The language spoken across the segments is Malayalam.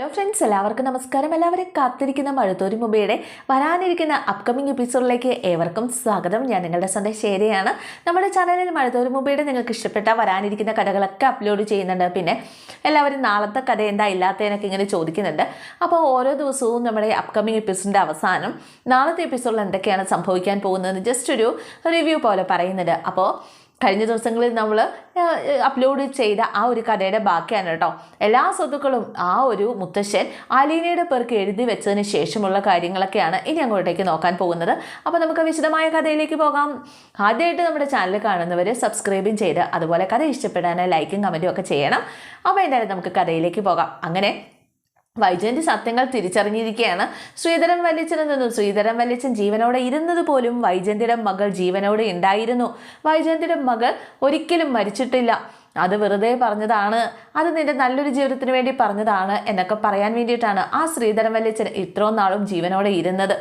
ഹലോ ഫ്രണ്ട്സ് എല്ലാവർക്കും നമസ്കാരം. എല്ലാവരും കാത്തിരിക്കുന്ന മഴത്തോരി മുബയുടെ വരാനിരിക്കുന്ന അപ്കമിംഗ് എപ്പിസോഡിലേക്ക് ഏവർക്കും സ്വാഗതം. ഞാൻ നിങ്ങളുടെ സ്വന്തം ശേരിയാണ് നമ്മുടെ ചാനലിൽ മഴത്തോരി മുബയുടെ നിങ്ങൾക്ക് ഇഷ്ടപ്പെട്ട വരാനിരിക്കുന്ന കഥകളൊക്കെ അപ്ലോഡ് ചെയ്യുന്നുണ്ട്. പിന്നെ എല്ലാവരും നാളത്തെ കഥ എന്താ ഇല്ലാത്തതിനൊക്കെ ഇങ്ങനെ ചോദിക്കുന്നുണ്ട്. അപ്പോൾ ഓരോ ദിവസവും നമ്മുടെ അപ്കമിംഗ് എപ്പിസോഡിന്റെ അവസാനം നാളത്തെ എപ്പിസോഡിൽ എന്തൊക്കെയാണ് സംഭവിക്കാൻ പോകുന്നത് ജസ്റ്റ് ഒരു റിവ്യൂ പോലെ പറയുന്നുണ്ട്. അപ്പോൾ കഴിഞ്ഞ ദിവസങ്ങളിൽ നമ്മൾ അപ്ലോഡ് ചെയ്ത ആ ഒരു കഥയുടെ ബാക്കിയാണ് കേട്ടോ. എല്ലാ സ്വത്തുക്കളും ആ ഒരു മുത്തശ്ശൻ അലീനയുടെ പേർക്ക് എഴുതി വെച്ചതിന് ശേഷമുള്ള കാര്യങ്ങളൊക്കെയാണ് ഇനി അങ്ങോട്ടേക്ക് നോക്കാൻ പോകുന്നത്. അപ്പോൾ നമുക്ക് വിശദമായ കഥയിലേക്ക് പോകാം. ആദ്യമായിട്ട് നമ്മുടെ ചാനൽ കാണുന്നവർ സബ്സ്ക്രൈബും ചെയ്ത് അതുപോലെ കഥ ഇഷ്ടപ്പെടാൻ ലൈക്കും കമന്റും ഒക്കെ ചെയ്യണം. അപ്പോൾ എന്തായാലും നമുക്ക് കഥയിലേക്ക് പോകാം. അങ്ങനെ വൈജയന്തി സത്യങ്ങൾ തിരിച്ചറിഞ്ഞിരിക്കുകയാണ് ശ്രീധരൻ വല്യച്ചനിൽ നിന്നും ശ്രീധരൻ വല്യച്ചൻ ജീവനോടെ ഇരുന്നത് പോലും വൈജയന്തിയുടെ മകൾ ജീവനോടെ ഉണ്ടായിരുന്നു. വൈജയന്തിയുടെ മകൾ ഒരിക്കലും മരിച്ചിട്ടില്ല. അത് വെറുതെ പറഞ്ഞതാണ്. അത് നിന്റെ നല്ലൊരു ജീവിതത്തിന് വേണ്ടി പറഞ്ഞതാണ് എന്നൊക്കെ പറയാൻ വേണ്ടിയിട്ടാണ് ആ ശ്രീധരൻ വല്യച്ചൻ ഇത്രയും നാളും ജീവനോടെ ഇരുന്നത്.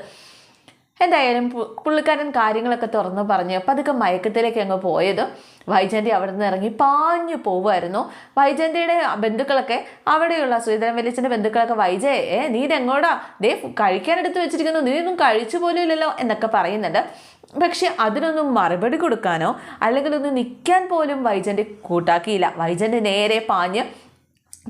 എന്തായാലും പുള്ളിക്കാരൻ കാര്യങ്ങളൊക്കെ തുറന്നു പറഞ്ഞ്. പതുക്കെ മയക്കത്തിലേക്ക് അങ്ങ് പോയത്. വൈജയന്തി അവിടെ നിന്ന് ഇറങ്ങി പാഞ്ഞു പോവുമായിരുന്നു. വൈജയന്തിയുടെ ബന്ധുക്കളൊക്കെ അവിടെയുള്ള ശ്രീധരൻ വലിച്ചന്റെ ബന്ധുക്കളൊക്കെ വൈജയെ നീ ഇതെങ്ങോടാ? ദേ കഴിക്കാനെടുത്ത് വെച്ചിരിക്കുന്നു. നീ ഒന്നും കഴിച്ചു പോലും ഇല്ലല്ലോ എന്നൊക്കെ പറയുന്നുണ്ട്. പക്ഷെ അതിനൊന്നും മറുപടി കൊടുക്കാനോ അല്ലെങ്കിൽ ഒന്ന് നിൽക്കാൻ പോലും വൈജന്റെ കൂട്ടാക്കിയില്ല. വൈജന്റെ നേരെ പാഞ്ഞ്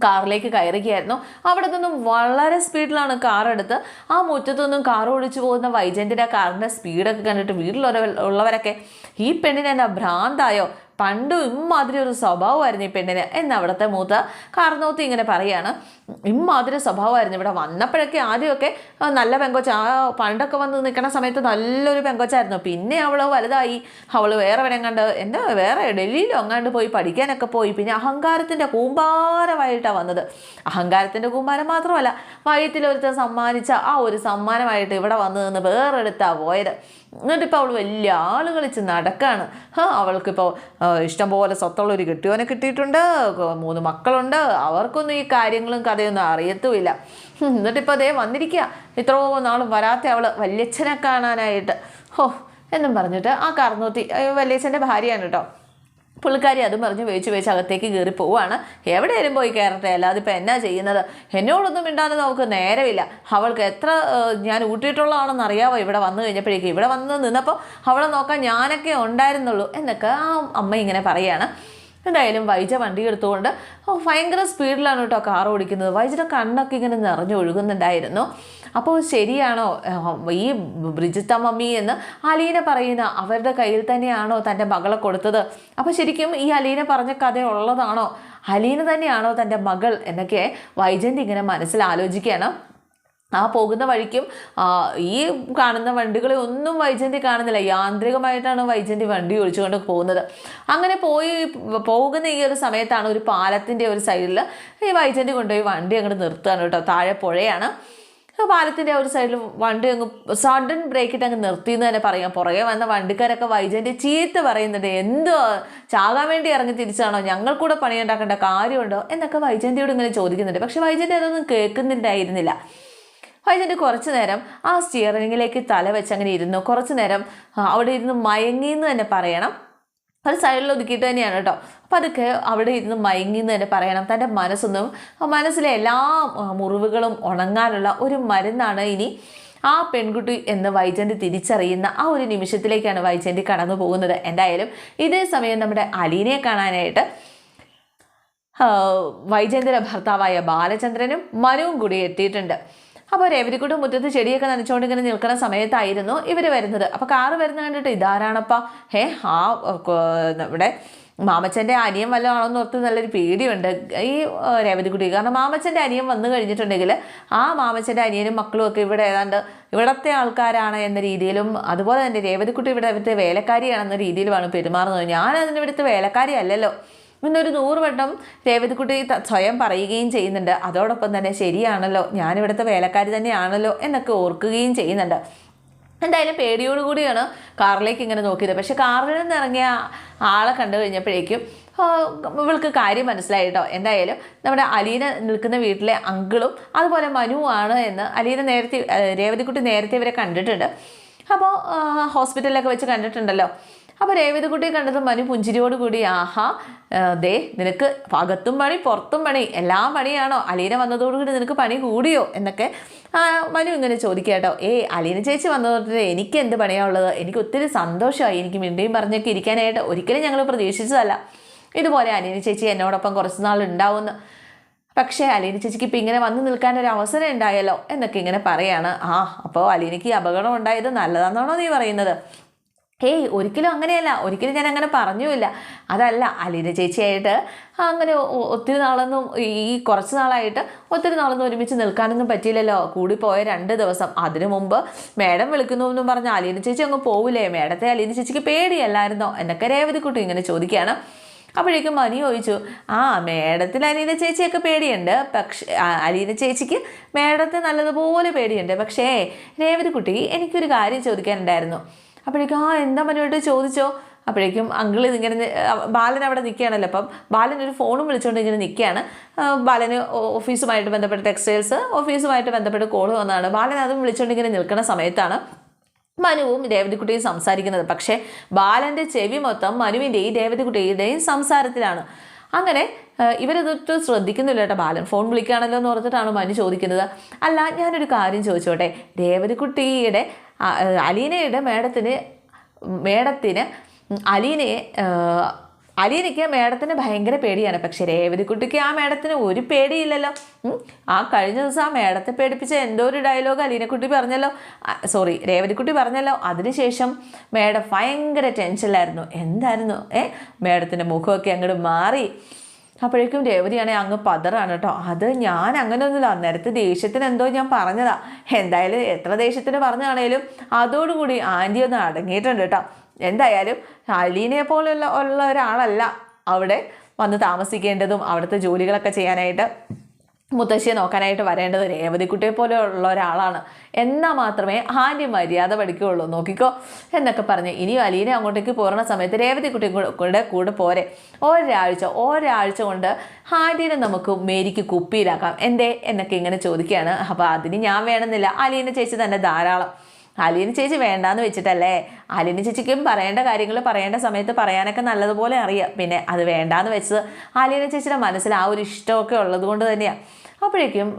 കാറിലേക്ക് കയറുകയായിരുന്നു. അവിടെ നിന്നും വളരെ സ്പീഡിലാണ് കാർ എടുത്ത്. ആ മുറ്റത്തു നിന്നും കാർ ഓടിച്ചു പോകുന്ന വൈജയന്തിന്റെ കാറിന്റെ സ്പീഡൊക്കെ കണ്ടിട്ട് വീട്ടിലുള്ള ഉള്ളവരൊക്കെ ഈ പെണ്ണിനെ എന്നാ ഭ്രാന്തായോ? പണ്ടും ഇമ്മാതിരി ഒരു സ്വഭാവമായിരുന്നു ഈ പെണ്ണിന് എന്ന് അവിടുത്തെ മൂത്ത കാർന്നോത്തി ഇങ്ങനെ പറയാണ്. ഇമ്മാതിരി സ്വഭാവമായിരുന്നു. ഇവിടെ വന്നപ്പോഴൊക്കെ ആദ്യമൊക്കെ നല്ല പെങ്കോച്ച. ആ പണ്ടൊക്കെ വന്ന് നിൽക്കുന്ന സമയത്ത് നല്ലൊരു പെങ്കോച്ചായിരുന്നു. പിന്നെ അവൾ വലുതായി. അവൾ വേറെ വരെ കണ്ട് എന്താ വേറെ ഡൽഹിയിലും അങ്ങാണ്ട് പോയി പഠിക്കാനൊക്കെ പോയി. പിന്നെ അഹങ്കാരത്തിന്റെ കൂമ്പാരമായിട്ടാണ് വന്നത്. അഹങ്കാരത്തിന്റെ കൂമ്പാരം മാത്രമല്ല വയറ്റിലൊരുത്തൻ സമ്മാനിച്ച ആ ഒരു സമ്മാനമായിട്ട് ഇവിടെ വന്ന് നിന്ന് വേറെടുത്താ പോയത്. എന്നിട്ടിപ്പോൾ അവൾ വലിയ ആൾ കളിച്ച് നടക്കാണ്. ഹാ അവൾക്കിപ്പോൾ ഇഷ്ടംപോലെ സ്വത്തുള്ളൊരു കെട്ടിയോനെ കിട്ടിയിട്ടുണ്ട്. മൂന്ന് മക്കളുണ്ട്. അവർക്കൊന്നും ഈ കാര്യങ്ങളും കഥയൊന്നും അറിയത്തുമില്ല. എന്നിട്ടിപ്പോൾ അതേ വന്നിരിക്കുക ഇത്രയോ നാളും വരാത്ത അവൾ വല്യച്ഛനെ കാണാനായിട്ട്. ഹോ എന്നും പറഞ്ഞിട്ട് ആ കർന്നൂത്തി വല്യച്ഛന്റെ ഭാര്യയാണ് കേട്ടോ പുള്ളിക്കാരി അതും പറഞ്ഞ് വേച്ച് വേച്ച് അകത്തേക്ക് കയറി പോവാണ്. എവിടെയായാലും പോയി കയറട്ടെ അല്ലാതെ ഇപ്പം എന്നാ ചെയ്യുന്നത്? എന്നോടൊന്നും മിണ്ടാതെ നമുക്ക് നേരമില്ല. അവൾക്ക് എത്ര ഞാൻ ഊട്ടിയിട്ടുള്ളതാണെന്ന് അറിയാവോ? ഇവിടെ വന്നു കഴിഞ്ഞപ്പോഴേക്കും. ഇവിടെ വന്ന് നിന്നപ്പോൾ അവളെ നോക്കാൻ ഞാനൊക്കെ ഉണ്ടായിരുന്നുള്ളൂ എന്നൊക്കെ ആ അമ്മ ഇങ്ങനെ പറയാണ്. എന്തായാലും വൈജ വണ്ടി എടുത്തുകൊണ്ട് ഭയങ്കര സ്പീഡിലാണ് കേട്ടോ കാർ ഓടിക്കുന്നത്. വൈജയുടെ കണ്ണൊക്കെ ഇങ്ങനെ നിറഞ്ഞു ഒഴുകുന്നുണ്ടായിരുന്നു അപ്പോൾ ശരിയാണോ? ഈ ബ്രിജിത്ത മമ്മി എന്ന് അലീന പറയുന്ന അവരുടെ കയ്യിൽ തന്നെയാണോ തന്റെ മകളെ കൊടുത്തത്? അപ്പോൾ ശരിക്കും ഈ അലീന പറഞ്ഞ കഥ ഉള്ളതാണോ? അലീന തന്നെയാണോ തന്റെ മകൾ എന്നൊക്കെ വൈജയന്തി ഇങ്ങനെ മനസ്സിൽ ആലോചിക്കുകയാണ്. ആ പോകുന്ന വഴിക്കും ഈ കാണുന്ന വണ്ടികളെ ഒന്നും വൈജയന്തി കാണുന്നില്ല. യാന്ത്രികമായിട്ടാണ് വൈജയന്തി വണ്ടി ഒഴിച്ചുകൊണ്ട് പോകുന്നത്. അങ്ങനെ പോയി പോകുന്ന ഈ ഒരു സമയത്താണ് ഒരു പാലത്തിന്റെ ഒരു സൈഡിൽ ഈ വൈജയന്തി കൊണ്ടുപോയി വണ്ടി അങ്ങോട്ട് നിർത്തുകയാണ് കേട്ടോ. താഴെ പുഴയാണ്. പാലത്തിന്റെ ഒരു സൈഡിൽ വണ്ടി അങ്ങ് സഡൻ ബ്രേക്ക് ഇട്ട് അങ്ങ് നിർത്തി എന്ന് തന്നെ പറയാം. പുറകെ വന്ന വണ്ടിക്കാരൊക്കെ വൈജന്റെ ചീത്ത പറയുന്നുണ്ട്. എന്തോ? ചാകാൻ വേണ്ടി ഇറങ്ങി തിരിച്ചാണോ? ഞങ്ങൾ കൂടെ പണിയുണ്ടാക്കേണ്ട കാര്യമുണ്ടോ? എന്നൊക്കെ വൈജയന്തിയോട് ഇങ്ങനെ ചോദിക്കുന്നുണ്ട്. പക്ഷെ വൈജന്റെ അതൊന്നും കേൾക്കുന്നുണ്ടായിരുന്നില്ല. വൈജയന്തി കുറച്ചു നേരം ആ സ്റ്റിയറിങ്ങിലേക്ക് തല വെച്ച് അങ്ങനെ ഇരുന്നു. കുറച്ചു നേരം അവിടെ ഇരുന്ന് മയങ്ങി എന്ന് തന്നെ പറയണം. അത് സൈഡിൽ ഒതുക്കിയിട്ട് തന്നെയാണ് കേട്ടോ. അപ്പം അതൊക്കെ അവിടെ ഇരുന്ന് മയങ്ങി എന്ന് തന്നെ പറയണം. തന്റെ മനസ്സൊന്നും മനസ്സിലെ എല്ലാ മുറിവുകളും ഉണങ്ങാനുള്ള ഒരു മരുന്നാണ് ഇനി ആ പെൺകുട്ടി എന്ന് വൈജയന്തി തിരിച്ചറിയുന്ന ആ ഒരു നിമിഷത്തിലേക്കാണ് വൈജയന്തി കടന്നു പോകുന്നത്. എന്തായാലും ഇതേ സമയം നമ്മുടെ അലീനയെ കാണാനായിട്ട് വൈജയന്തിയുടെ ഭർത്താവായ ബാലചന്ദ്രനും മനുവും കൂടി എത്തിയിട്ടുണ്ട്. അപ്പോൾ രവിരിക്കുട്ട് മുറ്റത്ത് ചെടിയൊക്കെ നനച്ചുകൊണ്ട് ഇങ്ങനെ നിൽക്കുന്ന സമയത്തായിരുന്നു ഇവർ വരുന്നത്. അപ്പോൾ കാറ് വരുന്ന കണ്ടിട്ട് ഇതാരാണപ്പാ? ഹേ ആ നമ്മുടെ മാമച്ചന്റെ അനിയൻ വല്ലതും ആണോന്ന് ഓർത്ത് നല്ലൊരു പേടിയുണ്ട്. ഈ രേവതിക്കുട്ടി. കാരണം മാമച്ചന്റെ അനിയൻ വന്നു കഴിഞ്ഞിട്ടുണ്ടെങ്കിൽ ആ മാമച്ചന്റെ അനിയനും മക്കളും ഒക്കെ ഇവിടെ ഏതാണ്ട് ഇവിടത്തെ ആൾക്കാരാണ് എന്ന രീതിയിലും അതുപോലെ തന്നെ രേവതിക്കുട്ടി ഇവിടെ ഇവിടുത്തെ വേലക്കാരിയാണെന്ന രീതിയിലുമാണ് പെരുമാറുന്നത്. ഞാൻ അതിന് ഇവിടുത്തെ വേലക്കാരി അല്ലല്ലോ ഒരു നൂറ് വട്ടം രേവതിക്കുട്ടി സ്വയം പറയുകയും ചെയ്യുന്നുണ്ട്. അതോടൊപ്പം തന്നെ ശരിയാണല്ലോ ഞാനിവിടുത്തെ വേലക്കാരി തന്നെയാണല്ലോ എന്നൊക്കെ ഓർക്കുകയും ചെയ്യുന്നുണ്ട്. എന്തായാലും പേടിയോടുകൂടിയാണ് കാറിലേക്ക് ഇങ്ങനെ നോക്കിയത്. പക്ഷെ കാറിൽ നിന്ന് ഇറങ്ങിയ ആളെ കണ്ടു കഴിഞ്ഞപ്പോഴേക്കും ഇവൾക്ക് കാര്യം മനസ്സിലായി കേട്ടോ എന്തായാലും നമ്മുടെ അലീന നിൽക്കുന്ന വീട്ടിലെ അങ്കിളും അതുപോലെ മനുവാണ് എന്ന് അലീന നേരത്തെ രേവതിക്കുട്ടി നേരത്തെ ഇവരെ കണ്ടിട്ടുണ്ട്. അപ്പോൾ ഹോസ്പിറ്റലിലൊക്കെ വെച്ച് കണ്ടിട്ടുണ്ടല്ലോ. അപ്പോൾ രേവതിക്കുട്ടിയെ കണ്ടത് മനു പുഞ്ചിരിയോട് കൂടി ആഹാ ദേ നിനക്ക് അകത്തും പണി പുറത്തും പണി എല്ലാ പണിയാണോ? അലീന വന്നതോടുകൂടി നിനക്ക് പണി കൂടിയോ? എന്നൊക്കെ മനു ഇങ്ങനെ ചോദിക്കുക കേട്ടോ. ഏയ് അലീന ചേച്ചി വന്നതോടെ എനിക്ക് എന്ത് പണിയാണുള്ളത് എനിക്ക് ഒത്തിരി സന്തോഷമായി. എനിക്ക് മിണ്ടിയും പറഞ്ഞൊക്കെ ഇരിക്കാനായിട്ട് ഒരിക്കലും ഞങ്ങൾ പ്രതീക്ഷിച്ചതല്ല. ഇതുപോലെ അലീന ചേച്ചി എന്നോടൊപ്പം കുറച്ച് നാൾ ഉണ്ടാവുമെന്ന് പക്ഷേ അലീന ചേച്ചിക്ക് ഇപ്പം ഇങ്ങനെ വന്നു നിൽക്കാൻ ഒരു അവസരം ഉണ്ടായല്ലോ എന്നൊക്കെ ഇങ്ങനെ പറയാണ്. ആ അപ്പോൾ അലീനയ്ക്ക് അപകടം ഉണ്ടായത് നല്ലതാണെന്നാണോ നീ പറയുന്നത്? ഏയ് ഒരിക്കലും അങ്ങനെയല്ല. ഒരിക്കലും ഞാൻ അങ്ങനെ പറഞ്ഞുമില്ല. അതല്ല അലീന ചേച്ചിയായിട്ട് അങ്ങനെ ഒത്തിരി നാളൊന്നും ഈ കുറച്ച് നാളായിട്ട് ഒത്തിരി നാളൊന്നും ഒരുമിച്ച് നിൽക്കാനൊന്നും പറ്റിയില്ലല്ലോ. പോയ രണ്ട് ദിവസം. അതിനു മുമ്പ് മേഡം വിളിക്കുന്നു എന്നും പറഞ്ഞ് അലീന ചേച്ചി അങ്ങ് പോവില്ലേ? മേഡത്തെ അലീന ചേച്ചിക്ക് പേടിയല്ലായിരുന്നോ? എന്നൊക്കെ രേവതിക്കുട്ടി ഇങ്ങനെ ചോദിക്കുകയാണ്. അപ്പോഴേക്കും മനി ചോദിച്ചു ആ മേഡത്തിൽ അലീന ചേച്ചിയൊക്കെ പേടിയുണ്ട്. പക്ഷേ അലീന ചേച്ചിക്ക് മേഡത്തെ നല്ലതുപോലെ പേടിയുണ്ട്. പക്ഷേ രേവതിക്കുട്ടി എനിക്കൊരു കാര്യം ചോദിക്കാനുണ്ടായിരുന്നു. അപ്പോഴേക്കും ആ എന്താ മനുവായിട്ട് ചോദിച്ചോ? അപ്പോഴേക്കും അങ്കിൾ ഇങ്ങനെ ബാലൻ അവിടെ നിൽക്കുകയാണല്ലോ. അപ്പം ബാലൻ ഒരു ഫോണും വിളിച്ചുകൊണ്ട് ഇങ്ങനെ നിൽക്കുകയാണ്. ബാലന് ഓഫീസുമായിട്ട് ബന്ധപ്പെട്ട ടെക്സ്റ്റൈൽസ് ഓഫീസുമായിട്ട് ബന്ധപ്പെട്ട് കോൾ വന്നതാണ്. ബാലൻ അതും വിളിച്ചുകൊണ്ട് ഇങ്ങനെ നിൽക്കുന്ന സമയത്താണ് മനുവും രേവതിക്കുട്ടിയും സംസാരിക്കുന്നത്. പക്ഷേ ബാലന്റെ ചെവി മൊത്തം മനുവിന്റെയും രേവതിക്കുട്ടിയുടെയും സംസാരത്തിലാണ്. അങ്ങനെ ഇവരതൊട്ട് ശ്രദ്ധിക്കുന്നില്ല കേട്ടോ ബാലൻ. ഫോൺ വിളിക്കുകയാണല്ലോ എന്ന് ഓർത്തിട്ടാണ് മനു ചോദിക്കുന്നത്. അല്ല ഞാനൊരു കാര്യം ചോദിച്ചോട്ടെ? രേവതിക്കുട്ടിയുടെ അലീനയുടെ മേഡത്തിന് മേഡത്തിന് അലീനയെ അലീനയ്ക്ക് മേഡത്തിന് ഭയങ്കര പേടിയാണ്. പക്ഷെ രേവതിക്കുട്ടിക്ക് ആ മേഡത്തിന് ഒരു പേടിയില്ലല്ലോ. ആ കഴിഞ്ഞ ദിവസം ആ മേഡത്തെ പേടിപ്പിച്ച എന്തോ ഒരു ഡയലോഗ് അലീനക്കുട്ടി പറഞ്ഞല്ലോ. സോറി രേവതിക്കുട്ടി പറഞ്ഞല്ലോ. അതിനുശേഷം മേഡം ഭയങ്കര ടെൻഷനിലായിരുന്നു എന്തായിരുന്നു? ഏ മേഡത്തിന്റെ മുഖമൊക്കെ അങ്ങോട്ട് മാറി. അപ്പോഴേക്കും രേവതിയാണെ അങ്ങ് പതറാണ് കേട്ടോ. അത് ഞാൻ അങ്ങനെയൊന്നുമില്ല അന്നേരത്തെ ദേഷ്യത്തിന് എന്തോ ഞാൻ പറഞ്ഞതാ. എന്തായാലും എത്ര ദേഷ്യത്തിന് പറഞ്ഞാണേലും അതോടുകൂടി ആന്റി ഒന്ന് അടങ്ങിയിട്ടുണ്ട് കേട്ടോ. എന്തായാലും അലീനയെ പോലെയുള്ള ഉള്ള ഒരാളല്ല അവിടെ വന്ന് താമസിക്കേണ്ടതും അവിടുത്തെ ജോലികളൊക്കെ ചെയ്യാനായിട്ട് മുത്തശ്ശിയെ നോക്കാനായിട്ട് വരേണ്ടത് രേവതിക്കുട്ടിയെ പോലെ ഉള്ള ഒരാളാണ്. എന്നാൽ മാത്രമേ ആന്റി മര്യാദ പഠിക്കുകയുള്ളൂ. നോക്കിക്കോ എന്നൊക്കെ പറഞ്ഞ് ഇനി അലീനെ അങ്ങോട്ടേക്ക് പോരുന്ന സമയത്ത് രേവതിക്കുട്ടിയും കൂടെ കൂടെ കൂടെ പോരെ. ഒരാഴ്ച ഒരാഴ്ച കൊണ്ട് ഹാദിനെ നമുക്ക് മേരിക്ക് കുപ്പിയിലാക്കാം. എന്തേ? എന്നൊക്കെ ഇങ്ങനെ ചോദിക്കുകയാണ്. അപ്പോൾ അതിന് ഞാൻ വേണമെന്നില്ല. അലീന ചേച്ചി തന്നെ ധാരാളം. അലീന ചേച്ചി വേണ്ടാന്ന് വെച്ചിട്ടല്ലേ? അലീന ചേച്ചിക്കും പറയേണ്ട കാര്യങ്ങൾ പറയേണ്ട സമയത്ത് പറയാനൊക്കെ നല്ലതുപോലെ അറിയാം. പിന്നെ അത് വേണ്ടാന്ന് വെച്ചത് അലീന ചേച്ചിയുടെ മനസ്സിൽ ആ ഒരു ഇഷ്ടമൊക്കെ ഉള്ളത് കൊണ്ട് തന്നെയാണ് അപ്പോഴേക്കും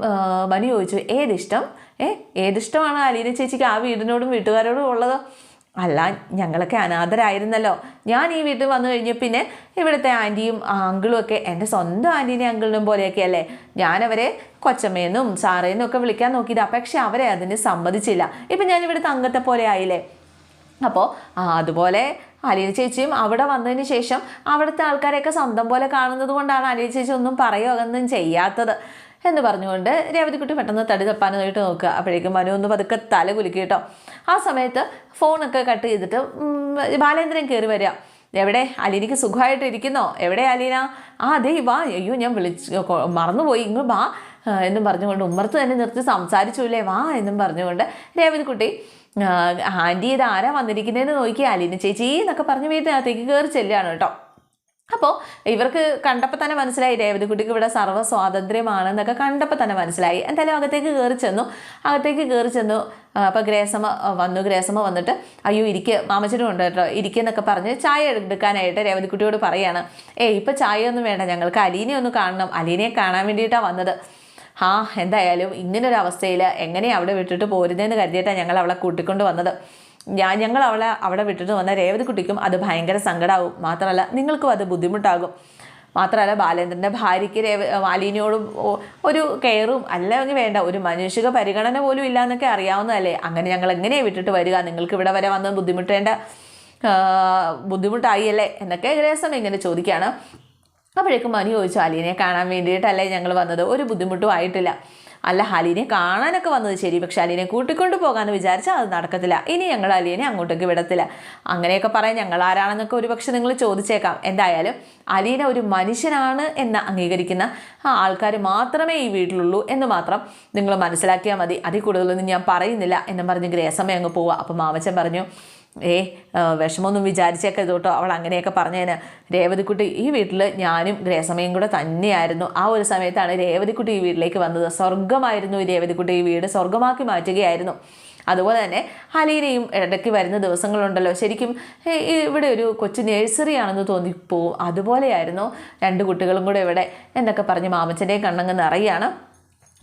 മനു ചോദിച്ചു ഏതിഷ്ടം? ഏ ഏതിഷ്ടമാണ് അലീന ചേച്ചിക്ക് ആ വീടിനോടും വീട്ടുകാരോടും ഉള്ളത്? അല്ല ഞങ്ങളൊക്കെ അനാഥരായിരുന്നല്ലോ. ഞാൻ ഈ വീട്ടിൽ വന്നു കഴിഞ്ഞ പിന്നെ ഇവിടുത്തെ ആന്റിയും അങ്കിളും ഒക്കെ എന്റെ സ്വന്തം ആന്റീനെ അങ്കിളിനും പോലെയൊക്കെ അല്ലേ? ഞാനവരെ കൊച്ചമ്മേന്നും സാറേന്നും ഒക്കെ വിളിക്കാൻ നോക്കിയതാ. പക്ഷെ അവരെ അതിന് സമ്മതിച്ചില്ല. ഇപ്പം ഞാൻ ഇവിടുത്തെ അംഗത്തെ പോലെ ആയില്ലേ? അപ്പോൾ അതുപോലെ അലീന ചേച്ചിയും അവിടെ വന്നതിന് ശേഷം അവിടുത്തെ ആൾക്കാരെയൊക്കെ സ്വന്തം പോലെ കാണുന്നത് കൊണ്ടാണ് അലീന ചേച്ചി ഒന്നും പറയുകയൊന്നും ചെയ്യാത്തത്. എന്ന് പറഞ്ഞുകൊണ്ട് രേവതിക്കുട്ടി പെട്ടെന്ന് തടി തപ്പാനായിട്ട് നോക്കുക. അപ്പോഴേക്കും മനു ഒന്ന് പതുക്കെ തല കുലുക്കി കേട്ടോ. ആ സമയത്ത് ഫോണൊക്കെ കട്ട് ചെയ്തിട്ട് ബാലേന്ദ്രൻ കയറി വരിക. എവിടെ? അലീനയ്ക്ക് സുഖമായിട്ട് ഇരിക്കുന്നോ? എവിടെ അലീന? ആ അതെ വാ. അയ്യോ ഞാൻ വിളിച്ച് മറന്നുപോയി. ഇങ്ങ് വാ. എന്നും പറഞ്ഞുകൊണ്ട് ഉമ്മർത്ത് തന്നെ നിർത്തി സംസാരിച്ചൂലേ വാ എന്നും പറഞ്ഞുകൊണ്ട് രേവതിക്കുട്ടി ആന്റി ഇത് ആരാ വന്നിരിക്കുന്നതെന്ന് നോക്കി അലീന ചേച്ചി എന്നൊക്കെ പറഞ്ഞ് വീട്ടിനകത്തേക്ക് കയറി ചെല്ലുകയാണ് കേട്ടോ. അപ്പോൾ ഇവർക്ക് കണ്ടപ്പോൾ തന്നെ മനസ്സിലായി രേവതിക്കുട്ടിക്ക് ഇവിടെ സർവ സ്വാതന്ത്ര്യമാണ് എന്നൊക്കെ കണ്ടപ്പോൾ തന്നെ മനസ്സിലായി. എന്തായാലും അകത്തേക്ക് കയറി ചെന്നു. അകത്തേക്ക് കയറി ചെന്നു. അപ്പോൾ ഗ്രേസമ്മ വന്നു. ഗ്രേസമ്മ വന്നിട്ട് അയ്യോ ഇരിക്കുക മാമച്ചനും ഉണ്ട് കേട്ടോ. ഇരിക്കെന്നൊക്കെ പറഞ്ഞ് ചായ എടുക്കാനായിട്ട് രേവതിക്കുട്ടിയോട് പറയാണ്. ഏയ് ഇപ്പോൾ ചായ ഒന്നും വേണ്ട. ഞങ്ങൾക്ക് അലീനെ ഒന്ന് കാണണം. അലീനയെ കാണാൻ വേണ്ടിയിട്ടാണ് വന്നത്. ആ എന്തായാലും ഇങ്ങനൊരവസ്ഥയിൽ എങ്ങനെയാണ് അവിടെ വിട്ടിട്ട് പോരുന്നതെന്ന് കരുതിയിട്ടാണ് ഞങ്ങൾ അവളെ കൂട്ടിക്കൊണ്ട് വന്നത്? ഞാൻ ഞങ്ങൾ അവളെ അവിടെ വിട്ടിട്ട് വന്ന രേവതി കുട്ടിക്കും അത് ഭയങ്കര സങ്കടമാവും മാത്രമല്ല നിങ്ങൾക്കും അത് ബുദ്ധിമുട്ടാകും. മാത്രമല്ല ബാലേന്ദ്രന്റെ ഭാര്യയ്ക്ക് രേവ മാലിനിയോടും ഒരു കെയറും അല്ലെങ്കിൽ വേണ്ട ഒരു മനുഷ്യക പരിഗണന പോലും ഇല്ല എന്നൊക്കെ അറിയാവുന്നതല്ലേ? അങ്ങനെ ഞങ്ങൾ എങ്ങനെയാണ് വിട്ടിട്ട് വരിക? നിങ്ങൾക്ക് ഇവിടെ വരെ വന്ന് ബുദ്ധിമുട്ടേണ്ട ബുദ്ധിമുട്ടായി അല്ലേ? എന്നൊക്കെ ഗ്രേസം ഇങ്ങനെ ചോദിക്കുകയാണ് അപ്പോഴേക്കും മനു ചോദിച്ചു അലീനെ കാണാൻ വേണ്ടിയിട്ടല്ലേ ഞങ്ങൾ വന്നത്? ഒരു ബുദ്ധിമുട്ടും ആയിട്ടില്ല. അല്ല അലീനെ കാണാനൊക്കെ വന്നത് ശരി പക്ഷെ അലീനെ കൂട്ടിക്കൊണ്ട് പോകാമെന്ന് വിചാരിച്ചാൽ അത് നടക്കത്തില്ല. ഇനി ഞങ്ങൾ അലീനെ അങ്ങോട്ടേക്ക് വിടത്തില്ല. അങ്ങനെയൊക്കെ പറയാൻ ഞങ്ങൾ ആരാണെന്നൊക്കെ ഒരുപക്ഷെ നിങ്ങൾ ചോദിച്ചേക്കാം. എന്തായാലും അലീന ഒരു മനുഷ്യനാണ് എന്ന് അംഗീകരിക്കുന്ന ആൾക്കാർ മാത്രമേ ഈ വീട്ടിലുള്ളൂ എന്ന് മാത്രം നിങ്ങൾ മനസ്സിലാക്കിയാൽ മതി. അതിൽ കൂടുതലൊന്നും ഞാൻ പറയുന്നില്ല എന്നും പറഞ്ഞ് ഗ്രേസമ്മ അങ്ങ് പോവുക. അപ്പം മാമച്ചൻ പറഞ്ഞു ഏ വിഷമമൊന്നും വിചാരിച്ചേക്കരുത് കേട്ടോ അവൾ അങ്ങനെയൊക്കെ പറഞ്ഞതിന് രേവതിക്കുട്ടി ഈ വീട്ടിൽ ഞാനും ഗ്രേസമയും കൂടെ തന്നെയായിരുന്നു. ആ ഒരു സമയത്താണ് രേവതിക്കുട്ടി ഈ വീട്ടിലേക്ക് വന്നത്. സ്വർഗമായിരുന്നു ഈ രേവതിക്കുട്ടി ഈ വീട്. സ്വർഗമാക്കി മാറ്റുകയായിരുന്നു. അതുപോലെ തന്നെ ഹലീനയും ഇടയ്ക്ക് വരുന്ന ദിവസങ്ങളുണ്ടല്ലോ. ശരിക്കും ഇവിടെ ഒരു കൊച്ചു നേഴ്സറി ആണെന്ന് തോന്നിപ്പോവും അതുപോലെയായിരുന്നു രണ്ട് കുട്ടികളും കൂടെ ഇവിടെ എന്നൊക്കെ പറഞ്ഞ് മാമച്ചന്റെയും കണ്ണങ്ങ് നിറയാണ്.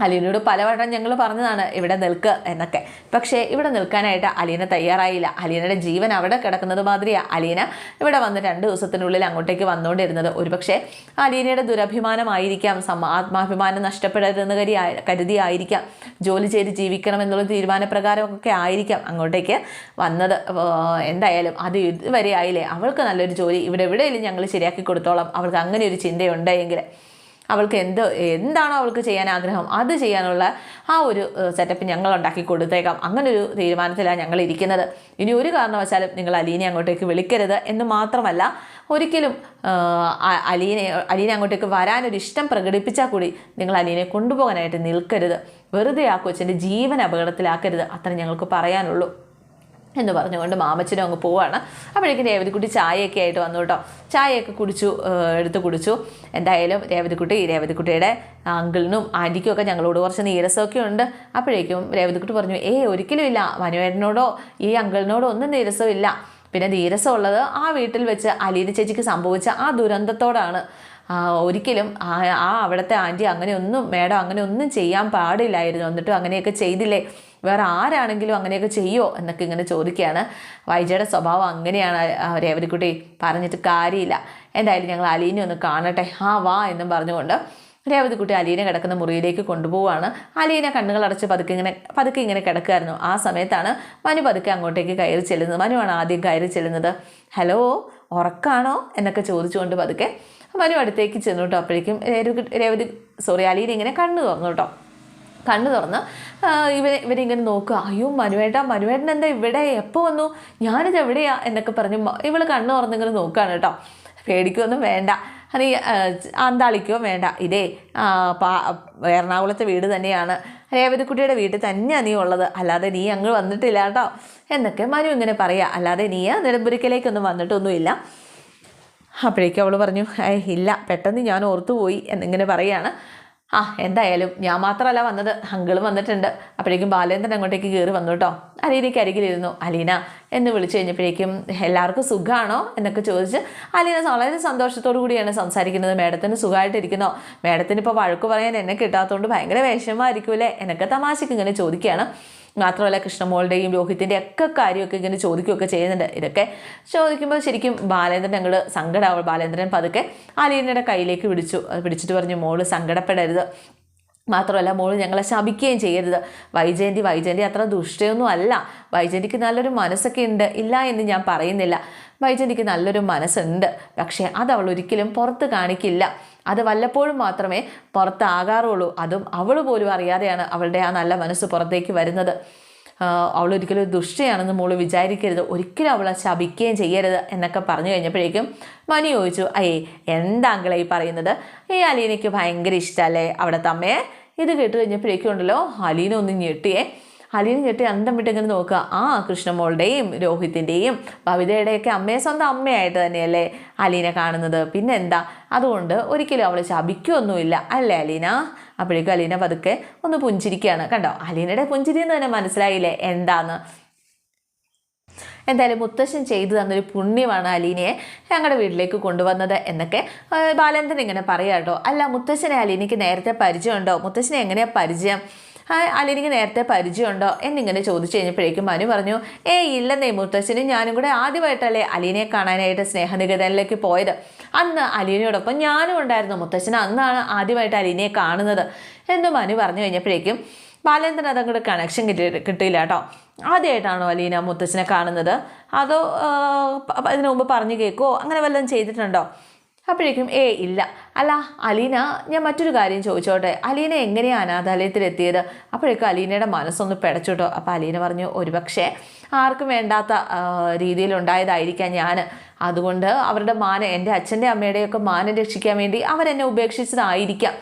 അലീനയോട് പലവട്ടം ഞങ്ങൾ പറഞ്ഞതാണ് ഇവിടെ നിൽക്ക് എന്നൊക്കെ. പക്ഷേ ഇവിടെ നിൽക്കാനായിട്ട് അലീന തയ്യാറായില്ല. അലീനയുടെ ജീവൻ അവിടെ കിടക്കുന്നത് മാതിരിയാണ് അലീന ഇവിടെ വന്ന് രണ്ട് ദിവസത്തിനുള്ളിൽ അങ്ങോട്ടേക്ക് വന്നുകൊണ്ടിരുന്നത്. ഒരുപക്ഷെ അലീനയുടെ ദുരഭിമാനമായിരിക്കാം സമ്മ ആത്മാഭിമാനം നഷ്ടപ്പെടരുതെന്ന് കരി കരുതിയായിരിക്കാം ജോലി ചെയ്ത് ജീവിക്കണം എന്നുള്ള തീരുമാനപ്രകാരമൊക്കെ ആയിരിക്കാം അങ്ങോട്ടേക്ക് വന്നത്. എന്തായാലും അത് ഇതുവരെ ആയില്ലേ? അവൾക്ക് നല്ലൊരു ജോലി ഇവിടെ എവിടെയെങ്കിലും ഞങ്ങൾ ശരിയാക്കി കൊടുത്തോളാം. അവൾക്ക് അങ്ങനെ ഒരു ചിന്തയുണ്ടെങ്കിൽ അവൾക്ക് എന്ത് എന്താണോ അവൾക്ക് ചെയ്യാൻ ആഗ്രഹം അത് ചെയ്യാനുള്ള ആ ഒരു സെറ്റപ്പ് ഞങ്ങൾ ഉണ്ടാക്കി കൊടുത്തേക്കാം. അങ്ങനെ ഒരു തീരുമാനത്തിലാണ് ഞങ്ങൾ ഇരിക്കുന്നത്. ഇനി ഒരു കാരണവശാലും നിങ്ങൾ അലീനെ അങ്ങോട്ടേക്ക് വിളിക്കരുത് എന്ന് മാത്രമല്ല ഒരിക്കലും അലീനെ അലീനെ അങ്ങോട്ടേക്ക് വരാനൊരു ഇഷ്ടം പ്രകടിപ്പിച്ചാൽ കൂടി നിങ്ങൾ അലീനെ കൊണ്ടുപോകാനായിട്ട് നിൽക്കരുത്. വെറുതെ ആ കൊച്ചിന്റെ ജീവൻ അപകടത്തിലാക്കരുത്. അത്ര ഞങ്ങൾക്ക് പറയാനുള്ളൂ. എന്ന് പറഞ്ഞുകൊണ്ട് മാമച്ചനും അങ്ങ് പോവാണ്. അപ്പോഴേക്കും രേവതിക്കുട്ടി ചായയൊക്കെ ആയിട്ട് വന്നു കേട്ടോ. ചായയൊക്കെ കുടിച്ചു എടുത്ത് കുടിച്ചു. എന്തായാലും രേവതിക്കുട്ടി രേവതിക്കുട്ടിയുടെ അങ്കിളിനും ആന്റിക്കും ഒക്കെ ഞങ്ങളോട് കുറച്ച് നീരസമൊക്കെ ഉണ്ട്. അപ്പോഴേക്കും രേവതിക്കുട്ടി പറഞ്ഞു ഏ ഒരിക്കലും ഇല്ല. മനുവേട്ടനോടോ ഈ അങ്കിളിനോടോ ഒന്നും നീരസമില്ല. പിന്നെ നീരസമുള്ളത് ആ വീട്ടിൽ വെച്ച് അലീന ചേച്ചിക്ക് സംഭവിച്ച ആ ദുരന്തത്തോടാണ്. ഒരിക്കലും ആ അവിടുത്തെ ആന്റി അങ്ങനെയൊന്നും മേഡം അങ്ങനെ ഒന്നും ചെയ്യാൻ പാടില്ലായിരുന്നു. എന്നിട്ടും അങ്ങനെയൊക്കെ ചെയ്തില്ലേ? വേറെ ആരാണെങ്കിലും അങ്ങനെയൊക്കെ ചെയ്യുമോ എന്നൊക്കെ ഇങ്ങനെ ചോദിക്കുകയാണ്. വൈജയുടെ സ്വഭാവം അങ്ങനെയാണ്. രേവതിക്കുട്ടി പറഞ്ഞിട്ട് കാര്യമില്ല. എന്തായാലും ഞങ്ങൾ അലീനെ ഒന്ന് കാണട്ടെ. ആ വാ എന്നും പറഞ്ഞുകൊണ്ട് രേവതി രേവതിക്കുട്ടി അലീനെ കിടക്കുന്ന മുറിയിലേക്ക് കൊണ്ടുപോവാണ്. അലീന കണ്ണുകൾ അടച്ച് പതുക്കെ ഇങ്ങനെ പതുക്കെ ഇങ്ങനെ കിടക്കുമായിരുന്നു ആ സമയത്താണ് മനു പതുക്കെ അങ്ങോട്ടേക്ക് കയറി ചെല്ലുന്നത്. മനുവാണ് ആദ്യം കയറി ചെല്ലുന്നത്. ഹലോ ഉറക്കാണോ? എന്നൊക്കെ ചോദിച്ചുകൊണ്ട് പതുക്കെ മനു അടുത്തേക്ക് ചെന്നു കേട്ടോ അപ്പോഴേക്കും രേവതി സോറി അലീന ഇങ്ങനെ കണ്ണു തുറന്നു കേട്ടോ കണ്ണു തുറന്ന് ഇവർ ഇവരെ ഇവരിങ്ങനെ നോക്കുക. അയ്യോ മനുവേട്ട മനുവേട്ടൻ എന്താ ഇവിടെ? എപ്പോൾ വന്നു? ഞാനിത് എവിടെയാ? എന്നൊക്കെ പറഞ്ഞ് ഇവൾ കണ്ണു തുറന്നിങ്ങനെ നോക്കുകയാണ് കേട്ടോ. പേടിക്കൊന്നും വേണ്ട. നീ ആ, അന്താളിക്കോ? വേണ്ട. ഇതേ എറണാകുളത്തെ വീട് തന്നെയാണ്. രേവതിക്കുട്ടിയുടെ വീട്ടിൽ തന്നെയാണ് നീ ഉള്ളത്. അല്ലാതെ നീ അങ്ങ് വന്നിട്ടില്ല കേട്ടോ. എന്നൊക്കെ മനു ഇങ്ങനെ പറയാം. അല്ലാതെ നീ നിലമ്പുരിക്കലേക്കൊന്നും വന്നിട്ടൊന്നുമില്ല. അപ്പോഴേക്കും അവൾ പറഞ്ഞു ഇല്ല. പെട്ടെന്ന് ഞാൻ ഓർത്തുപോയി എന്നിങ്ങനെ പറയാണ്. ആ എന്തായാലും ഞാൻ മാത്രമല്ല വന്നത്. അങ്കിളും വന്നിട്ടുണ്ട്. അപ്പോഴേക്കും ബാലേന്ദ്രൻ അങ്ങോട്ടേക്ക് കയറി വന്നു കേട്ടോ. അലീനയ്ക്ക് അരികിലിരുന്നു. അലീന എന്ന് വിളിച്ചു കഴിഞ്ഞപ്പോഴേക്കും എല്ലാവർക്കും സുഖമാണോ എന്നൊക്കെ ചോദിച്ച് അലീന വളരെ സന്തോഷത്തോടു കൂടിയാണ് സംസാരിക്കുന്നത്. മേഡത്തിന് സുഖമായിട്ടിരിക്കുന്നോ? മേഡത്തിന് ഇപ്പോൾ വഴക്ക് പറയാൻ എന്നെ കിട്ടാത്തതുകൊണ്ട് ഭയങ്കര വിഷമമായിരിക്കുമല്ലേ? എന്നൊക്കെ തമാശക്ക് ഇങ്ങനെ ചോദിക്കുകയാണ്. മാത്രമല്ല കൃഷ്ണമോളുടെയും രോഹിത്തിന്റെ ഒക്കെ കാര്യമൊക്കെ ഇങ്ങനെ ചോദിക്കുകയൊക്കെ ചെയ്യുന്നുണ്ട്. ഇതൊക്കെ ചോദിക്കുമ്പോൾ ശരിക്കും ബാലേന്ദ്രൻ ഞങ്ങൾ സങ്കടമാവും ബാലേന്ദ്രൻ പതുക്കെ അലീനയുടെ കയ്യിലേക്ക് പിടിച്ചു. പിടിച്ചിട്ട് പറഞ്ഞു മോൾ സങ്കടപ്പെടരുത്. മാത്രമല്ല മോൾ ഞങ്ങളെ ശപിക്കുകയും ചെയ്യരുത്. വൈജയന്തി വൈജയന്തി അത്ര ദുഷ്ടയൊന്നും അല്ല. വൈജയന്തിക്ക് നല്ലൊരു മനസ്സൊക്കെ ഉണ്ട്. ഇല്ല എന്ന് ഞാൻ പറയുന്നില്ല. വൈജയന്തിക്ക് നല്ലൊരു മനസ്സുണ്ട്. പക്ഷേ അത് അവൾ ഒരിക്കലും പുറത്ത് കാണിക്കില്ല. അത് വല്ലപ്പോഴും മാത്രമേ പുറത്താകാറുള്ളൂ. അതും അവൾ പോലും അറിയാതെയാണ് അവളുടെ ആ നല്ല മനസ്സ് പുറത്തേക്ക് വരുന്നത്. അവൾ ഒരിക്കലും ഒരു ദുഷ്ടയാണെന്ന് മോൾ വിചാരിക്കരുത്. ഒരിക്കലും അവളെ ശപിക്കുകയും ചെയ്യരുത് എന്നൊക്കെ പറഞ്ഞു കഴിഞ്ഞപ്പോഴേക്കും മനു ചോദിച്ചു അയ്യേ എന്താ അങ്കിളെ ഈ പറയുന്നത്? ഈ അലീനയ്ക്ക് ഭയങ്കര ഇഷ്ടമല്ലേ അവിടെ തമ്മേ? ഇത് കേട്ട് കഴിഞ്ഞപ്പോഴേക്കും ഉണ്ടല്ലോ അലീന ഒന്ന് ഞെട്ടിയേ. അലീന ചേട്ടി അന്തം വിട്ട് ഇങ്ങനെ നോക്കുക. ആ കൃഷ്ണമോളുടെയും രോഹിത്തിന്റെയും ഭവിതയുടെയൊക്കെ അമ്മയെ സ്വന്തം അമ്മയായിട്ട് തന്നെയല്ലേ അലീന കാണുന്നത്. പിന്നെ എന്താ അതുകൊണ്ട് ഒരിക്കലും അവൾ ശപിക്കുകയൊന്നുമില്ല അല്ലേ അലീന അപ്പോഴേക്കും അലീന പതുക്കെ ഒന്ന് പുഞ്ചിരിക്കുകയാണ്. കണ്ടോ? അലീനയുടെ പുഞ്ചിരി എന്ന് തന്നെ മനസ്സിലായില്ലേ? എന്താന്ന്? എന്തായാലും മുത്തശ്ശൻ ചെയ്തു തന്നൊരു പുണ്യമാണ് അലീനയെ ഞങ്ങളുടെ വീട്ടിലേക്ക് കൊണ്ടുവന്നത് എന്നൊക്കെ ബാലേന്ദ്രൻ ഇങ്ങനെ പറയാട്ടോ അല്ല മുത്തശ്ശനെ അലീനയ്ക്ക് നേരത്തെ പരിചയമുണ്ടോ? മുത്തശ്ശനെ എങ്ങനെയാണ് പരിചയം? ആ, അലീനയ്ക്ക് നേരത്തെ പരിചയമുണ്ടോ? എന്നിങ്ങനെ ചോദിച്ചു കഴിഞ്ഞപ്പോഴേക്കും മനു പറഞ്ഞു ഏ ഇല്ലെന്നേ മുത്തച്ഛനും ഞാനും കൂടെ ആദ്യമായിട്ടല്ലേ അലീനയെ കാണാനായിട്ട് സ്നേഹനികേതനിലേക്ക് പോയത്. അന്ന് അലീനയോടൊപ്പം ഞാനും ഉണ്ടായിരുന്നു മുത്തശ്ശൻ. അന്നാണ് ആദ്യമായിട്ട് അലീനയെ കാണുന്നത്. എന്ന് മനു പറഞ്ഞു കഴിഞ്ഞപ്പോഴേക്കും ബാലേന്ദ്രൻ അതങ്ങോട്ട് കണക്ഷൻ കിട്ടി കിട്ടിയില്ല കേട്ടോ. ആദ്യമായിട്ടാണോ അലീന മുത്തച്ഛനെ കാണുന്നത്? അതോ ഇതിനു മുമ്പ് പറഞ്ഞു കേൾക്കുമോ അങ്ങനെ വല്ലതും ചെയ്തിട്ടുണ്ടോ? അപ്പോഴേക്കും ഏ ഇല്ല. അല്ല അലീന ഞാൻ മറ്റൊരു കാര്യം ചോദിച്ചോട്ടെ? അലീന എങ്ങനെയാണ് അനാഥാലയത്തിൽ എത്തിയത് അപ്പോഴേക്കും അലീനയുടെ മനസ്സൊന്ന് പിടച്ചു കേട്ടോ അപ്പോൾ അലീന പറഞ്ഞു ഒരുപക്ഷെ ആർക്കും വേണ്ടാത്ത രീതിയിലുണ്ടായതായിരിക്കാം ഞാൻ അതുകൊണ്ട് അവരുടെ മാന എന്റെ അച്ഛന്റെ അമ്മയുടെയൊക്കെ മാനം രക്ഷിക്കാൻ വേണ്ടി അവരെന്നെ ഉപേക്ഷിച്ചതായിരിക്കാം.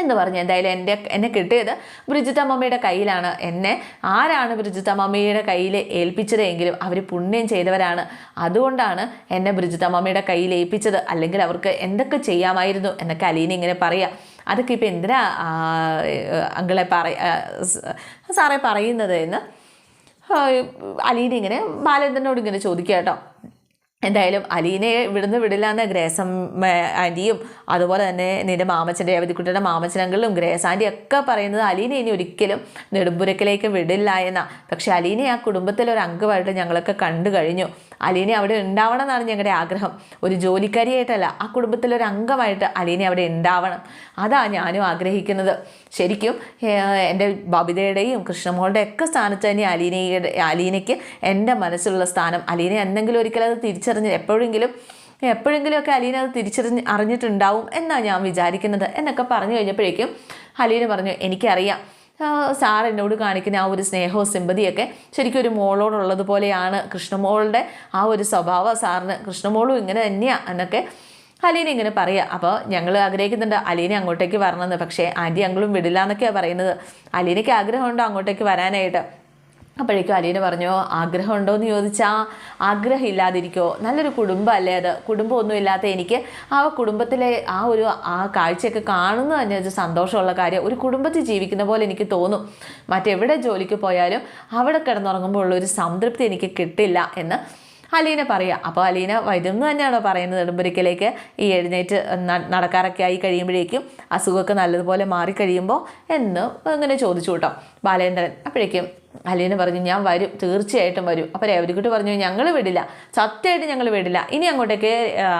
എന്ന് പറഞ്ഞ്. എന്തായാലും എന്റെ എന്നെ കിട്ടിയത് ബ്രിജിത്ത മമ്മയുടെ കയ്യിലാണ്. എന്നെ ആരാണ് ബ്രിജിത്ത മമ്മയുടെ കയ്യിൽ ഏൽപ്പിച്ചതെങ്കിലും അവർ പുണ്യം ചെയ്തവരാണ്. അതുകൊണ്ടാണ് എന്നെ ബ്രിജിത്ത മമ്മയുടെ കയ്യിൽ ഏൽപ്പിച്ചത്. അല്ലെങ്കിൽ അവർക്ക് എന്തൊക്കെ ചെയ്യാമായിരുന്നു എന്നൊക്കെ അലീന ഇങ്ങനെ പറയാം. അതൊക്കെ ഇപ്പം എന്തിനാ അങ്കളെ പറ സാറേ പറയുന്നത് എന്ന് അലീന ഇങ്ങനെ ബാലേന്ദ്രനോട് ഇങ്ങനെ ചോദിക്കുക കേട്ടോ. എന്തായാലും അലീനെ ഇവിടുന്ന് വിടില്ല എന്ന് ഗ്രേസം ആന്റിയും അതുപോലെ തന്നെ നിന്റെ മാമച്ചന്റെ അവധിക്കുട്ടിയുടെ മാമച്ചനങ്ങളിലും ഗ്രേസ് ആന്റി ഒക്കെ പറയുന്നത് അലീനെ ഇനി ഒരിക്കലും നെടുമ്പുരക്കിലേക്ക് വിടില്ല എന്നാണ് പക്ഷേ അലീനെ ആ കുടുംബത്തിലെ ഒരു അംഗമായിട്ട് ഞങ്ങളൊക്കെ കണ്ടു കഴിഞ്ഞു. അലീനെ അവിടെ ഉണ്ടാവണം എന്നാണ് ഞങ്ങളുടെ ആഗ്രഹം. ഒരു ജോലിക്കാരിയായിട്ടല്ല ആ കുടുംബത്തിലൊരു അംഗമായിട്ട് അലീനെ അവിടെ ഉണ്ടാവണം. അതാണ് ഞാനും ആഗ്രഹിക്കുന്നത്. ശരിക്കും എന്റെ ബബിതയുടെയും കൃഷ്ണമോളുടെ ഒക്കെ സ്ഥാനത്ത് തന്നെ അലീനയുടെ അലീനയ്ക്ക് എന്റെ മനസ്സിലുള്ള സ്ഥാനം. അലീനെ എന്തെങ്കിലും ഒരിക്കലും അത് തിരിച്ചറിഞ്ഞ് എപ്പോഴെങ്കിലും എപ്പോഴെങ്കിലുമൊക്കെ അലീന അത് തിരിച്ചറിഞ്ഞ് അറിഞ്ഞിട്ടുണ്ടാവും എന്നാണ് ഞാൻ വിചാരിക്കുന്നത് എന്നൊക്കെ പറഞ്ഞു കഴിഞ്ഞപ്പോഴേക്കും അലീന പറഞ്ഞു എനിക്കറിയാം. സാർ എന്നോട് കാണിക്കുന്ന ആ ഒരു സ്നേഹവും സിമ്പതിയൊക്കെ ശരിക്കും ഒരു മോളോടുള്ളതുപോലെയാണ് കൃഷ്ണമോളുടെ ആ ഒരു സ്വഭാവം. സാറിന് കൃഷ്ണമോളും ഇങ്ങനെ തന്നെയാണ് എന്നൊക്കെ അലീന ഇങ്ങനെ പറയുക അപ്പോൾ ഞങ്ങൾ ആഗ്രഹിക്കുന്നുണ്ട് അലീനെ അങ്ങോട്ടേക്ക് വരണമെന്ന്. പക്ഷേ ആന്റി അങ്കിളും വിടില്ല എന്നൊക്കെയാണ് പറയുന്നത്. അലീനയ്ക്ക് ആഗ്രഹമുണ്ടോ അങ്ങോട്ടേക്ക് വരാനായിട്ട്? അപ്പോഴേക്കും അലീന പറഞ്ഞു ആഗ്രഹമുണ്ടോ എന്ന് ചോദിച്ചാൽ ആഗ്രഹം ഇല്ലാതിരിക്കോ നല്ലൊരു കുടുംബമല്ലേ അത്. കുടുംബമൊന്നും ഇല്ലാത്ത എനിക്ക് ആ കുടുംബത്തിലെ ആ ഒരു ആ കാഴ്ചയൊക്കെ കാണുന്നത് തന്നെ ഒരു സന്തോഷമുള്ള കാര്യം. ഒരു കുടുംബത്തിൽ ജീവിക്കുന്ന പോലെ എനിക്ക് തോന്നും. മറ്റെവിടെ ജോലിക്ക് പോയാലും അവിടെ കിടന്നുറങ്ങുമ്പോൾ ഉള്ള ഒരു സംതൃപ്തി എനിക്ക് കിട്ടില്ല എന്ന് അലീന പറയുക അപ്പോൾ അലീന വരുന്നു തന്നെയാണോ പറയുന്നത് നെടുമ്പുരിക്കലേക്ക് ഈ എഴുന്നേറ്റ് നടക്കാറൊക്കെ ആയി കഴിയുമ്പോഴേക്കും അസുഖമൊക്കെ നല്ലതുപോലെ മാറിക്കഴിയുമ്പോൾ എന്ന് ഇങ്ങനെ ചോദിച്ചു കേട്ടോ ബാലേന്ദ്രൻ. അപ്പോഴേക്കും അലീന പറഞ്ഞു ഞാൻ വരും തീർച്ചയായിട്ടും വരും. അപ്പോൾ രേവതിക്കുട്ടി പറഞ്ഞു ഞങ്ങൾ വിടില്ല സത്യമായിട്ട് ഞങ്ങൾ വിടില്ല. ഇനി അങ്ങോട്ടേക്ക്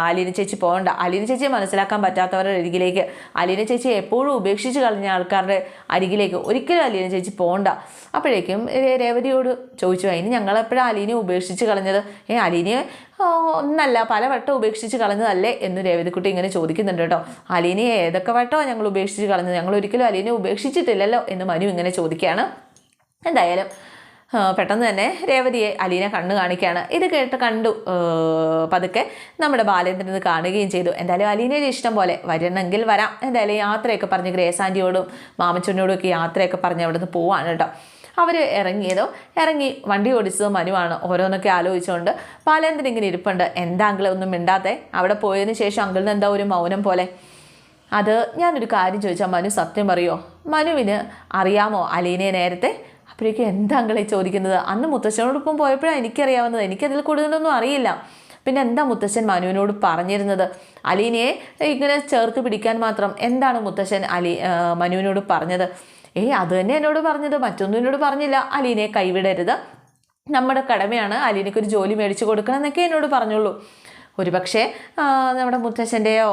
അലീന ചേച്ചി പോകണ്ട. അലീന ചേച്ചിയെ മനസ്സിലാക്കാൻ പറ്റാത്തവരുടെ അരികിലേക്ക് അലീന ചേച്ചി എപ്പോഴും ഉപേക്ഷിച്ച് കളഞ്ഞ ആൾക്കാരുടെ അരികിലേക്ക് ഒരിക്കലും അലീന ചേച്ചി പോകണ്ട. അപ്പോഴേക്കും രേവതിയോട് ചോദിച്ചു അതിന് ഞങ്ങളെപ്പോഴും അലീനെ ഉപേക്ഷിച്ച് കളഞ്ഞത്? ഏ അലീനെ ഒന്നല്ല പല വട്ടം ഉപേക്ഷിച്ച് കളഞ്ഞതല്ലേ? എന്ന് രേവതിക്കുട്ടി ഇങ്ങനെ ചോദിക്കുന്നുണ്ട് കേട്ടോ. അലീനയെ ഏതൊക്കെ വട്ടമാണ് ഞങ്ങൾ ഉപേക്ഷിച്ച് കളഞ്ഞത്? ഞങ്ങൾ ഒരിക്കലും അലീനെ ഉപേക്ഷിച്ചിട്ടില്ലല്ലോ? എന്ന് മനു ഇങ്ങനെ ചോദിക്കുകയാണ്. എന്തായാലും പെട്ടെന്ന് തന്നെ രേവതിയെ അലീനെ കണ്ണു കാണിക്കുകയാണ് ഇത് കേട്ട് കണ്ടു പതുക്കെ നമ്മുടെ ബാലേന്ദ്രൻ ഇത് കാണുകയും ചെയ്തു. എന്തായാലും അലീനയുടെ ഇഷ്ടം പോലെ വരണമെങ്കിൽ വരാം. എന്തായാലും യാത്രയൊക്കെ പറഞ്ഞ് ഗ്രേസ് ആന്റിയോടും ഒക്കെ യാത്രയൊക്കെ പറഞ്ഞ് അവിടുന്ന് പോവാണ് കേട്ടോ. അവർ ഇറങ്ങിയതോ ഇറങ്ങി വണ്ടി ഓടിച്ചതോ മനുവാണ്. ഓരോന്നൊക്കെ ആലോചിച്ചുകൊണ്ട് ബാലേന്ദ്രൻ ഇങ്ങനെ ഇരിപ്പുണ്ട്. എന്താ അങ്കിൾ ഒന്നും മിണ്ടാത്തെ? അവിടെ പോയതിന് ശേഷം അങ്കിളിന് എന്താ ഒരു മൗനം പോലെ? അത് ഞാനൊരു കാര്യം ചോദിച്ചാൽ മനു സത്യം പറയുമോ മനുവിന് അറിയാമോ അലീനയെ നേരത്തെ? അപ്പോഴേക്കും എന്താ അങ്കളെ ചോദിക്കുന്നത്? അന്ന് മുത്തശ്ശനോടൊപ്പം പോയപ്പോഴാണ് എനിക്കറിയാവുന്നത്. എനിക്കതിൽ കൂടുതലൊന്നും അറിയില്ല. പിന്നെ എന്താ മുത്തശ്ശൻ മനുവിനോട് പറഞ്ഞിരുന്നത്? അലീനയെ ഇങ്ങനെ ചേർത്ത് പിടിക്കാൻ മാത്രം എന്താണ് മുത്തശ്ശൻ അലി മനുവിനോട് പറഞ്ഞത്? ഏയ് അത് തന്നെ എന്നോട് പറഞ്ഞത്. മറ്റൊന്നും എന്നോട് പറഞ്ഞില്ല. അലീനയെ കൈവിടരുത്. നമ്മുടെ കടമയാണ്. അലീനയ്ക്ക് ഒരു ജോലി മേടിച്ചു കൊടുക്കണം എന്നൊക്കെ എന്നോട് പറഞ്ഞുള്ളൂ. ഒരുപക്ഷെ നമ്മുടെ മുത്തശ്ശന്റെയോ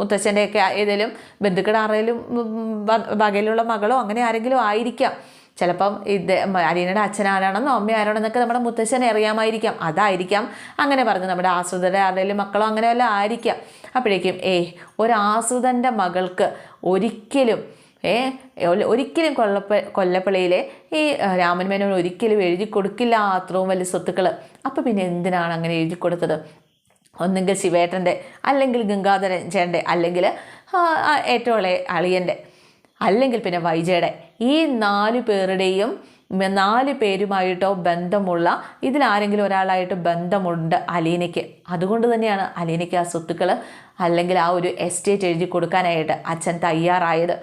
മുത്തശ്ശന്റെയൊക്കെ ഏതെങ്കിലും ബന്ധുക്കളുടെ വകയിലുള്ള മകളോ അങ്ങനെ ആരെങ്കിലും ആയിരിക്കാം. ചിലപ്പം ഇത് അലീനയുടെ അച്ഛൻ ആരാണെന്നോ അമ്മ ആരാണെന്നൊക്കെ നമ്മുടെ മുത്തശ്ശനെ അറിയാമായിരിക്കാം. അതായിരിക്കാം. അങ്ങനെ പറഞ്ഞു. നമ്മുടെ ആശ്രിതരുടെ ആരുടെയും മക്കളോ അങ്ങനെ വല്ല ആയിരിക്കാം. അപ്പോഴേക്കും ഏ ഒരാശ്രിതന്റെ മകൾക്ക് ഒരിക്കലും ഏ ഒരിക്കലും കൊല്ലപ്പ കൊല്ലപ്പള്ളിയിലെ ഈ രാമൻ ഒരിക്കലും എഴുതി കൊടുക്കില്ല അത്രയും വലിയ സ്വത്തുക്കൾ അപ്പോൾ പിന്നെ എന്തിനാണ് അങ്ങനെ എഴുതി കൊടുത്തത്? ഒന്നെങ്കിൽ ശിവേട്ടന്റെ അല്ലെങ്കിൽ ഗംഗാധരൻ ചേട്ടന്റെ അല്ലെങ്കിൽ ഏറ്റവും അളിയന്റെ അല്ലെങ്കിൽ പിന്നെ വൈജയുടെ ഈ നാല് പേരുടെയും നാല് പേരുമായിട്ടോ ബന്ധമുള്ള ഇതിലാരെങ്കിലും ഒരാളായിട്ട് ബന്ധമുണ്ട് അലീനയ്ക്ക്. അതുകൊണ്ട് തന്നെയാണ് അലീനയ്ക്ക് ആ സ്വത്തുക്കൾ അല്ലെങ്കിൽ ആ ഒരു എസ്റ്റേറ്റ് എഴുതി കൊടുക്കാനായിട്ട് അച്ഛൻ തയ്യാറായത്.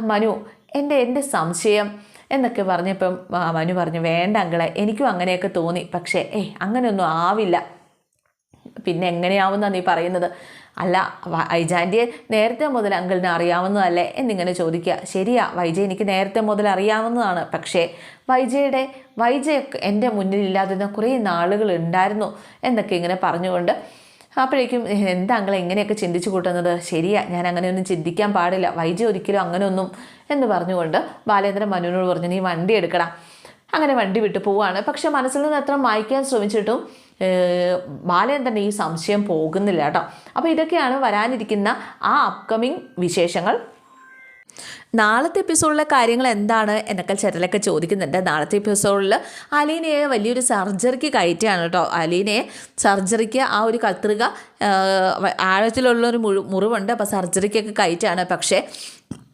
മനു എന്റെ എന്റെ സംശയം എന്നൊക്കെ പറഞ്ഞപ്പം മനു പറഞ്ഞു വേണ്ട അങ്കളെ എനിക്കും അങ്ങനെയൊക്കെ തോന്നി. പക്ഷേ ഏയ് അങ്ങനെയൊന്നും ആവില്ല. പിന്നെ എങ്ങനെയാവുന്ന നീ പറയുന്നത്? അല്ല വൈജാന്റെ നേരത്തെ മുതൽ അങ്കിളിനെ അറിയാവുന്നതല്ലേ എന്നിങ്ങനെ ചോദിക്കുക. ശരിയാ വൈജ എനിക്ക് നേരത്തെ മുതൽ അറിയാവുന്നതാണ്. പക്ഷേ വൈജയുടെ വൈജയൊക്കെ എന്റെ മുന്നിലില്ലാതിരുന്ന കുറേ നാളുകൾ ഉണ്ടായിരുന്നു എന്നൊക്കെ ഇങ്ങനെ പറഞ്ഞുകൊണ്ട് അപ്പോഴേക്കും എന്താ അങ്കിൾ എങ്ങനെയൊക്കെ ചിന്തിച്ചു കൂട്ടുന്നത്? ശരിയാ ഞാൻ അങ്ങനെയൊന്നും ചിന്തിക്കാൻ പാടില്ല. വൈജ ഒരിക്കലും അങ്ങനെയൊന്നും എന്ന് പറഞ്ഞുകൊണ്ട് ബാലേന്ദ്രൻ മനുവിനോട് പറഞ്ഞു നീ വണ്ടി എടുക്കണം അങ്ങനെ വണ്ടി വിട്ടു പോവുകയാണ് പക്ഷേ മനസ്സിൽ നിന്ന് എത്ര മായ്ക്കാൻ ശ്രമിച്ചിട്ടും തന്നെ ഈ സംശയം പോകുന്നില്ല കേട്ടോ. അപ്പോൾ ഇതൊക്കെയാണ് വരാനിരിക്കുന്ന ആ അപ്കമിങ് വിശേഷങ്ങൾ. നാളത്തെ എപ്പിസോഡിലെ കാര്യങ്ങൾ എന്താണ് എന്നൊക്കെ ചിലരൊക്കെ ചോദിക്കുന്നുണ്ട്. നാളത്തെ എപ്പിസോഡിൽ അലീനയെ വലിയൊരു സർജറിക്ക് കയറ്റുകയാണ് കേട്ടോ. അലീനയെ സർജറിക്ക് ആ ഒരു കത്രിക ആഴത്തിലുള്ളൊരു മുഴു മുറിവുണ്ട്. അപ്പോൾ സർജറിക്കൊക്കെ കയറ്റുകയാണ് പക്ഷേ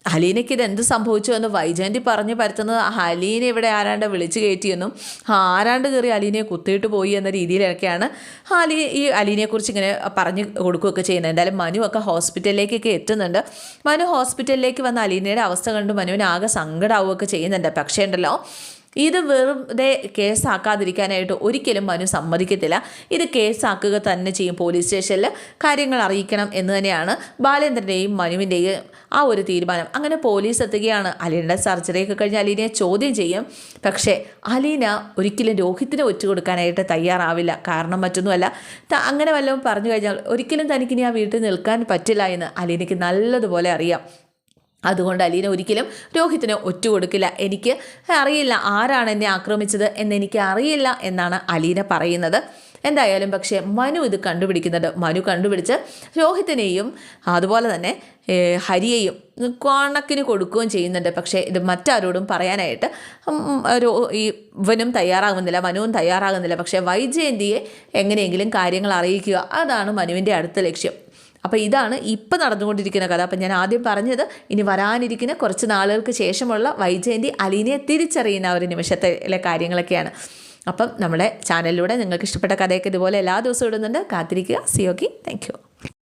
അലീനയ്ക്ക് ഇത് എന്ത് സംഭവിച്ചു എന്ന് വൈജയന്തി പറഞ്ഞു പരത്തുന്നത് ഹലീനെ ഇവിടെ ആരാണ്ട് വിളിച്ചു കയറ്റിയെന്നും ആരാണ്ട് കയറി അലീനയെ കുത്തിയിട്ട് പോയി എന്ന രീതിയിലൊക്കെയാണ് അലി ഈ അലീനയെക്കുറിച്ച് ഇങ്ങനെ പറഞ്ഞ് കൊടുക്കുകയൊക്കെ ചെയ്യുന്നത്. എന്തായാലും മനു ഒക്കെ ഹോസ്പിറ്റലിലേക്കൊക്കെ എത്തുന്നുണ്ട്. മനു ഹോസ്പിറ്റലിലേക്ക് വന്ന അലീനയുടെ അവസ്ഥ കണ്ട്. മനുവിന് ആകെ സങ്കടമാവുകയൊക്കെ ചെയ്യുന്നുണ്ട്. പക്ഷേ ഉണ്ടല്ലോ ഇത് വെറുതെ കേസാക്കാതിരിക്കാനായിട്ട് ഒരിക്കലും മനു സമ്മതിക്കത്തില്ല. ഇത് കേസാക്കുക തന്നെ ചെയ്യും. പോലീസ് സ്റ്റേഷനിൽ കാര്യങ്ങൾ അറിയിക്കണം എന്ന് തന്നെയാണ് ബാലേന്ദ്രന്റെയും മനുവിന്റെയും ആ ഒരു തീരുമാനം. അങ്ങനെ പോലീസ് എത്തുകയാണ്. അലീനയുടെ സർജറിയൊക്കെ കഴിഞ്ഞ് അലീനയെ ചോദ്യം ചെയ്യും. പക്ഷേ അലീന ഒരിക്കലും രോഹിത്തിനെ ഒറ്റ കൊടുക്കാനായിട്ട് തയ്യാറാവില്ല. കാരണം മറ്റൊന്നുമല്ല അങ്ങനെ വല്ലതും പറഞ്ഞു കഴിഞ്ഞാൽ ഒരിക്കലും തനിക്കിനി ആ വീട്ടിൽ നിൽക്കാൻ പറ്റില്ല എന്ന് അലീനയ്ക്ക് നല്ലതുപോലെ അറിയാം. അതുകൊണ്ട് അലീന ഒരിക്കലും രോഹിത്തിന് ഒറ്റ കൊടുക്കില്ല എനിക്ക് അറിയില്ല ആരാണ് എന്നെ ആക്രമിച്ചത് എന്നെനിക്ക് അറിയില്ല എന്നാണ് അലീന പറയുന്നത്. എന്തായാലും പക്ഷേ മനു ഇത് കണ്ടുപിടിക്കുന്നുണ്ട്. മനു കണ്ടുപിടിച്ച് രോഹിത്തിനെയും അതുപോലെ തന്നെ ഹരിയെയും കണക്കിന് കൊടുക്കുകയും ചെയ്യുന്നുണ്ട്. പക്ഷേ ഇത് മറ്റാരോടും പറയാനായിട്ട് ഈ ഇവനും തയ്യാറാകുന്നില്ല മനുവും തയ്യാറാകുന്നില്ല. പക്ഷേ വൈജയന്തിയെ എങ്ങനെയെങ്കിലും കാര്യങ്ങൾ അറിയിക്കുക. അതാണ് മനുവിന്റെ അടുത്ത ലക്ഷ്യം. അപ്പോൾ ഇതാണ് ഇപ്പം നടന്നുകൊണ്ടിരിക്കുന്ന കഥ. അപ്പം ഞാൻ ആദ്യം പറഞ്ഞത് ഇനി വരാനിരിക്കുന്ന കുറച്ച് നാളുകൾക്ക് ശേഷമുള്ള വൈജയന്തി അലീനയെ തിരിച്ചറിയുന്ന ഒരു നിമിഷത്തിലെ കാര്യങ്ങളൊക്കെയാണ്. അപ്പം നമ്മുടെ ചാനലിലൂടെ നിങ്ങൾക്ക് ഇഷ്ടപ്പെട്ട കഥയൊക്കെ ഇതുപോലെ എല്ലാ ദിവസവും ഇടുന്നുണ്ട്. കാത്തിരിക്കുക. സിയോക്കി താങ്ക് യു